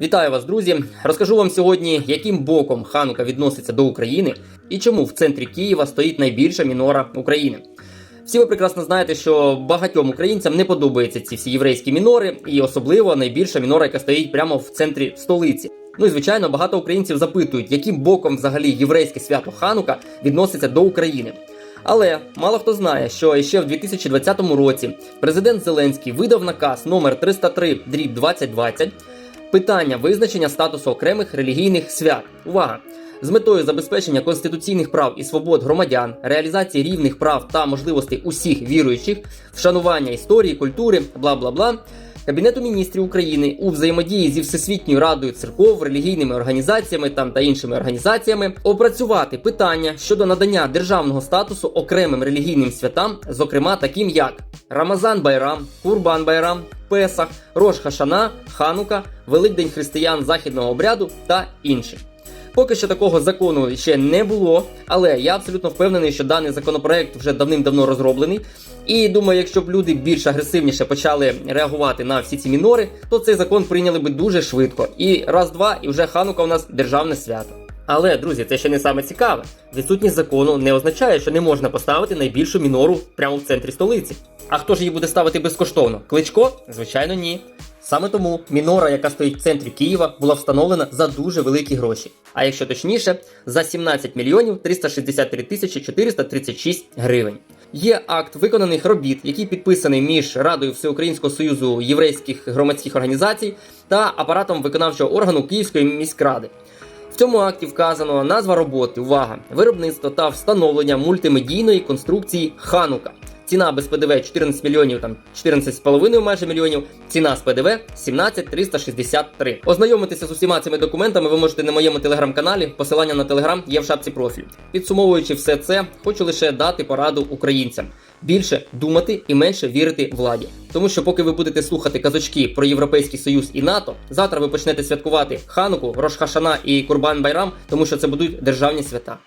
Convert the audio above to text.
Вітаю вас, друзі! Розкажу вам сьогодні, яким боком Ханука відноситься до України і чому в центрі Києва стоїть найбільша мінора України. Всі ви прекрасно знаєте, що багатьом українцям не подобаються ці всі єврейські мінори, і особливо найбільша мінора, яка стоїть прямо в центрі столиці. Ну і звичайно, багато українців запитують, яким боком взагалі єврейське свято Ханука відноситься до України. Але мало хто знає, що ще в 2020 році президент Зеленський видав наказ номер 303 дріб 2020 питання визначення статусу окремих релігійних свят. Увага! З метою забезпечення конституційних прав і свобод громадян, реалізації рівних прав та можливостей усіх віруючих, вшанування історії, культури, бла бла бла. Кабінету міністрів України у взаємодії зі Всесвітньою радою церков, релігійними організаціями там та іншими організаціями опрацювати питання щодо надання державного статусу окремим релігійним святам, зокрема таким як Рамазан Байрам, Курбан Байрам, Песах, Рош Хашана, Ханука, Великдень християн західного обряду та інші. Поки що такого закону ще не було, але я абсолютно впевнений, що даний законопроект вже давним-давно розроблений. І думаю, якщо б люди більш агресивніше почали реагувати на всі ці мінори, то цей закон прийняли би дуже швидко. І раз-два, і вже Ханука у нас державне свято. Але, друзі, це ще не саме цікаве. Відсутність закону не означає, що не можна поставити найбільшу мінору прямо в центрі столиці. А хто ж її буде ставити безкоштовно? Кличко? Звичайно, ні. Саме тому мінора, яка стоїть в центрі Києва, була встановлена за дуже великі гроші. А якщо точніше, за 17 мільйонів 363 тисячі 436 гривень. Є акт виконаних робіт, який підписаний між Радою Всеукраїнського союзу єврейських громадських організацій та апаратом виконавчого органу Київської міськради. В цьому акті вказано назва роботи, увага, виробництво та встановлення мультимедійної конструкції Ханука. Ціна без ПДВ 14 мільйонів, там 14,5 майже мільйонів. Ціна з ПДВ 17 363. Ознайомитися з усіма цими документами ви можете на моєму телеграм-каналі. Посилання на телеграм є в шапці профілю. Підсумовуючи все це, хочу лише дати пораду українцям: більше думати і менше вірити владі. Тому що, поки ви будете слухати казочки про Європейський Союз і НАТО, завтра ви почнете святкувати Хануку, Рошхашана і Курбан Байрам, тому що це будуть державні свята.